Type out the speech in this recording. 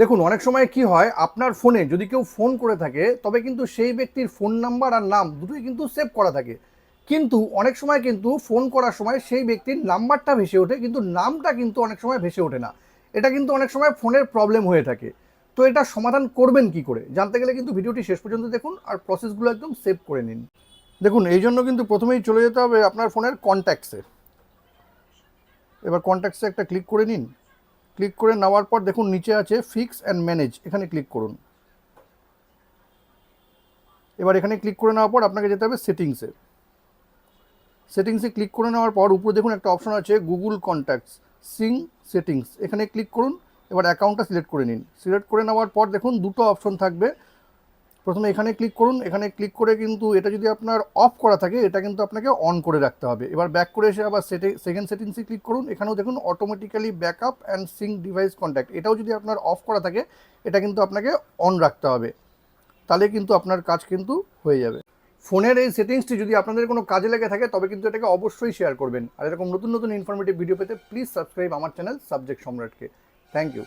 দেখুন, অনেক সময় কি হয়, আপনার ফোনে যদি কেউ ফোন করে থাকে, তবে কিন্তু সেই ব্যক্তির ফোন নাম্বার আর নাম দুটোই কিন্তু সেভ করা থাকে। কিন্তু অনেক সময় কিন্তু ফোন করার সময় সেই ব্যক্তির নাম্বারটা ভেসে ওঠে, কিন্তু নামটা কিন্তু অনেক সময় ভেসে ওঠে না। এটা কিন্তু অনেক সময় ফোনের প্রবলেম হয়ে থাকে। তো এটা সমাধান করবেন কি করে? জানতে গেলে কিন্তু ভিডিওটি শেষ পর্যন্ত দেখুন আর প্রসেসগুলো একদম সেভ করে নিন। দেখুন, এই জন্য কিন্তু প্রথমেই চলে যেতে হবে আপনার ফোনের কন্ট্যাক্টসে এবার কন্ট্যাক্টসে একটা ক্লিক করে নিন। ক্লিক করে নেওয়ার পর দেখুন নিচে আছে ফিক্স অ্যান্ড ম্যানেজ এখানে ক্লিক করুন। এবার এখানে ক্লিক করে নেওয়ার পর আপনাকে যেতে হবে সেটিংসে সেটিংসে ক্লিক করে নেওয়ার পর উপরে দেখুন একটা অপশন আছে গুগল কন্ট্যাক্টস সিং সেটিংস এখানে ক্লিক করুন, এবার অ্যাকাউন্টটা সিলেক্ট করে নিন। সিলেক্ট করে নেওয়ার পর দেখুন দুটো অপশন থাকবে প্রথমে এখানে ক্লিক করুন, এখানে ক্লিক করে কিন্তু এটা যদি আপনার অফ করা থাকে, এটা কিন্তু আপনাকে অন করে রাখতে হবে। এবার ব্যাক করে এসে আবার সেটে সেকেন্ড সেটিংসে ক্লিক করুন, এখানেও দেখুন automatically backup and sync device contact এটাও যদি আপনার অফ করা থাকে, এটা কিন্তু আপনাকে অন রাখতে হবে। তাহলে কিন্তু আপনার কাজ কিন্তু হয়ে যাবে। ফোনের এই সেটিংসটি যদি আপনাদের কোনো কাজে লেগে থাকে, তবে কিন্তু এটাকে অবশ্যই শেয়ার করবেন। আর এরকম নতুন নতুন ইনফরমেটিভ ভিডিও পেতে প্লিজ সাবস্ক্রাইব আমার চ্যানেল সাবজেক্ট সম্রাটকে থ্যাংক ইউ